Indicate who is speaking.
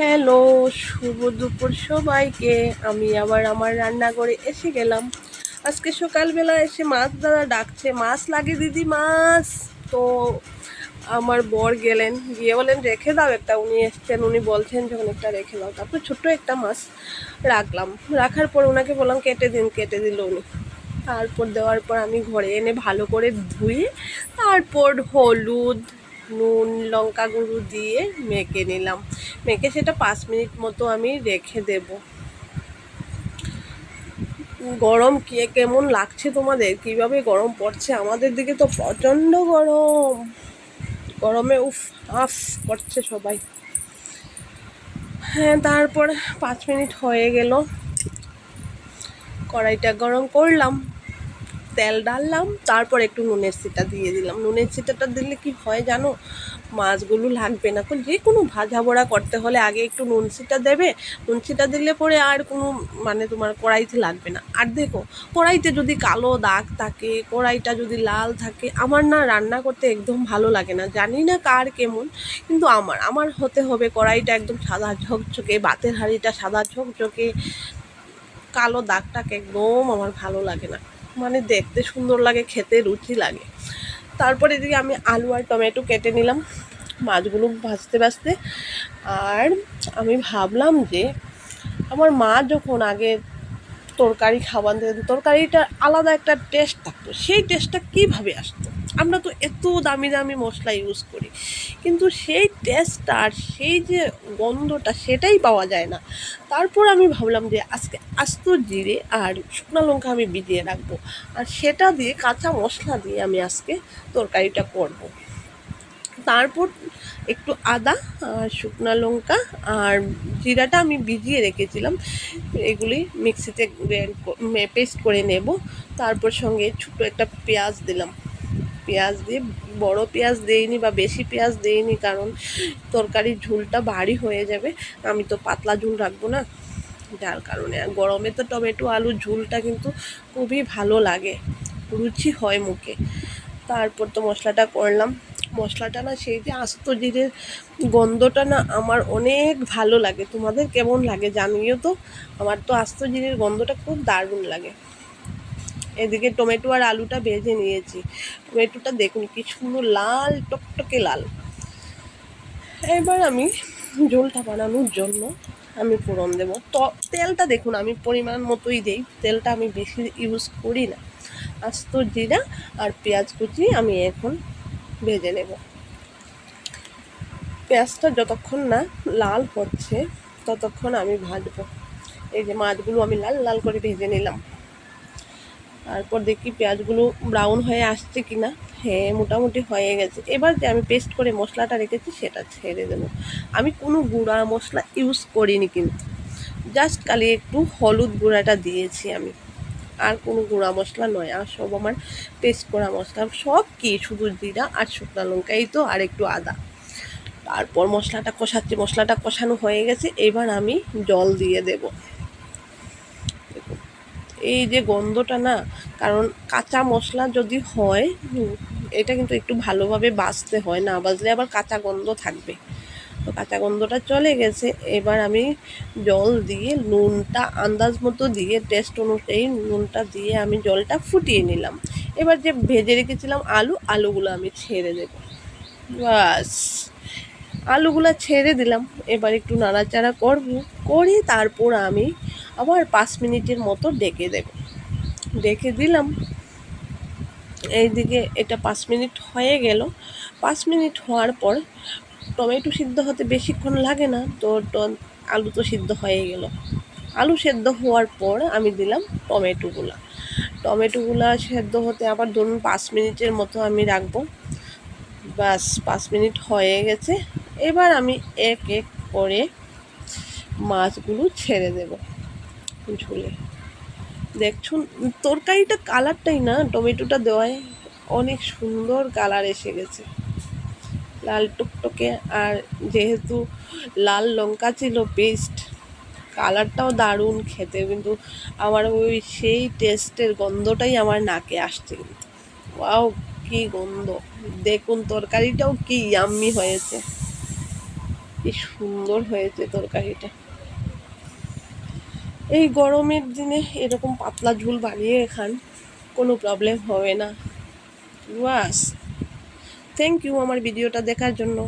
Speaker 1: Hello, শুভ দুপুর সবাইকে। আমি আবার আমার রান্নাঘরে এসে গেলাম। আজকে সকালবেলা এসে মাছ দাদা ডাকছে, মাছ লাগে দিদি, মাছ। তো আমার বর গেলেন, গিয়ে বলেন, রেখে দাও একটা। উনি এসছেন, উনি বলছেন যখন একটা রেখে দাও। তারপর ছোট্ট একটা মাছ রাখলাম। রাখার পর ওনাকে বললাম, কেটে দিন, কেটে দিল উনি। তারপর দেওয়ার পর আমি ঘরে এনে ভালো করে ধুয়ে, তারপর হলুদ, নুন, লঙ্কা গুঁড়ো দিয়ে মেখে নিলাম। মেখে সেটা পাঁচ মিনিট মতো আমি রেখে দেব। গরম কে কেমন লাগছে তোমাদের? কীভাবে গরম পড়ছে? আমাদের দিকে তো প্রচণ্ড গরম। গরমে উফ, আফ করছে সবাই। হ্যাঁ তারপর পাঁচ মিনিট হয়ে গেল। কড়াইটা গরম করলাম। তেল ডাললাম তারপর একটু নুনের সিটা দিয়ে দিলাম। নুনের সিটাটা দিলে কি হয় জানো? মাছগুলো লাগবে না। যে কোনো ভাজা ভরা করতে হলে আগে একটু নুন সিটা দেবে। নুন সিটা দিলে পরে আর কোনো মানে তোমার কড়াইতে লাগবে না। আর দেখো, কড়াইতে যদি কালো দাগ থাকে, কড়াইটা যদি লাল থাকে, আমার না রান্না করতে একদম ভালো লাগে না। জানি না কার কেমন, কিন্তু আমার আমার হতে হবে কড়াইটা একদম সাদা ঝকঝকে বাতের হাঁড়িটা সাদা ঝকঝকে, কালো দাগটাকে একদম আমার ভালো লাগে না। মানে দেখতে সুন্দর লাগে, খেতে রুচি লাগে। তারপরে এদিকে আমি আলু আর টমেটো কেটে নিলাম, মাছগুলো ভাজতে ভাজতে। আর আমি ভাবলাম যে, আমার মা যখন আগে তরকারি খাবার দিতেন তরকারিটার আলাদা একটা টেস্ট থাকতো, সেই টেস্টটা কীভাবে আসতো? আমরা তো এত দামি দামি মশলা ইউজ করি। কিন্তু সেই টেস্টটা আর সেই যে গন্ধটা সেটাই পাওয়া যায় না। তারপর আমি ভাবলাম যে আজকে আস্ত জিরে আর শুকনো লঙ্কা আমি ভিজিয়ে রাখব। আর সেটা দিয়ে কাঁচা মশলা দিয়ে আমি আজকে তরকারিটা করব। তারপর একটু আদা আর শুকনো লঙ্কা আর জিরাটা আমি ভিজিয়ে রেখেছিলাম। এগুলি মিক্সিতে পেস্ট করে নেব। তারপর সঙ্গে ছোটো একটা পেঁয়াজ দিলাম। পেঁয়াজ দিয়ে, বড় পেঁয়াজ দেইনি বা বেশি পেঁয়াজ দেইনি কারণ তরকারির ঝুলটা ভারী হয়ে যাবে। আমি তো পাতলা ঝুল রাখব না। যার কারণে আর গরমে তো টমেটো আলুর ঝুলটা কিন্তু খুবই ভালো লাগে। রুচি হয় মুখে। তারপর তো মশলাটা করলাম। মশলাটা না সেই যে আস্ত জিরের গন্ধটা না আমার অনেক ভালো লাগে। তোমাদের কেমন লাগে জানিও তো? আমার তো আস্ত জিরের গন্ধটা খুব দারুণ লাগে। এদিকে টমেটো আর আলুটা ভেজে নিয়েছি। টমেটোটা দেখুন কি সুন্দর লাল, টকটকে লাল। এবার আমি ঝোলটা বানানোর জন্য আমি ফোড়ন দেবো। তেলটা দেখুন আমি পরিমাণ মতোই দিই, তেলটা আমি বেশি ইউজ করি না। আস্ত জিরা আর পেঁয়াজ কুচি আমি এখন ভেজে নেব। পেঁয়াজটা যতক্ষণ না লাল হচ্ছে, ততক্ষণ আমি ভাজবো। এই যে মাছগুলো আমি লাল লাল করে ভেজে নিলাম। তারপর দেখি পেঁয়াজগুলো ব্রাউন হয়ে আসছে কি না হ্যাঁ মোটামুটি হয়ে গেছে। এবার যে আমি পেস্ট করে মশলাটা রেখেছি, সেটা ছেড়ে দেবো। আমি কোনো গুঁড়া মশলা ইউজ করিনি কিন্তু। জাস্ট কালি একটু হলুদ গুঁড়াটা দিয়েছি আমি। আর কোনো গুঁড়া মশলা নয়। আর সব আমার পেস্ট করা মশলা, সব কি? শুধু জিরা আর শুকনো লঙ্কা, এই তো আর একটু আদা। তারপর মশলাটা কষাচ্ছি। মশলাটা কষানো হয়ে গেছে। এবার আমি জল দিয়ে দেবো। এই যে গন্ধটা না, কারণ কাঁচা মশলা যদি হয়, এটা কিন্তু একটু ভালোভাবে বাছতে হয় না বাজলে আবার কাঁচা গন্ধ থাকবে। তো কাঁচা গন্ধটা চলে গেছে, এবার আমি জল দিয়ে নুনটা, আন্দাজ মতো দিয়ে টেস্ট অনুযায়ী নুনটা দিয়ে আমি জলটা ফুটিয়ে নিলাম। এবার যে ভেজে রেখেছিলাম আলু, আলুগুলো আমি ছেড়ে দেব। বাস আলুগুলো ছেড়ে দিলাম। এবার একটু নাড়াচাড়া করব, করে তারপর আমি আবার পাঁচ মিনিটের মতো ডেকে দেব। ডেকে দিলাম। এইদিকে এটা পাঁচ মিনিট হয়ে গেল। পাঁচ মিনিট হওয়ার পর টমেটো সিদ্ধ হতে বেশিক্ষণ লাগে না, তো আলু তো সিদ্ধ হয়ে গেল। আলু সেদ্ধ হওয়ার পর আমি দিলাম টমেটোগুলো। টমেটোগুলো সেদ্ধ হতে আবার ধরুন পাঁচ মিনিটের মতো আমি রাখব। বাস পাঁচ মিনিট হয়ে গেছে। এবার আমি এক এক করে মাছগুলো ছেড়ে দেব। ঝুলে। দেখছুন তরকারিটা কালারটাই না, টমেটোটা দেওয়ায় অনেক সুন্দর কালার এসে গেছে। লাল টুকটকে আর যেহেতু লাল লঙ্কা ছিল পেস্ট কালারটাও দারুণ খেতে, কিন্তু আমার ওই সেই টেস্টের গন্ধটাই আমার নাকে আসছে কিন্তু। ওয়াও, কী গন্ধ! দেখুন, তরকারিটাও কি ইয়াম্মি হয়েছে। কি সুন্দর হয়েছে তরকারিটা। এই গরমের দিনে এরকম পাতলা ঝুল বানিয়ে খান, কোনো প্রবলেম হবে না। বাস। থ্যাংক ইউ আমার ভিডিওটা দেখার জন্য।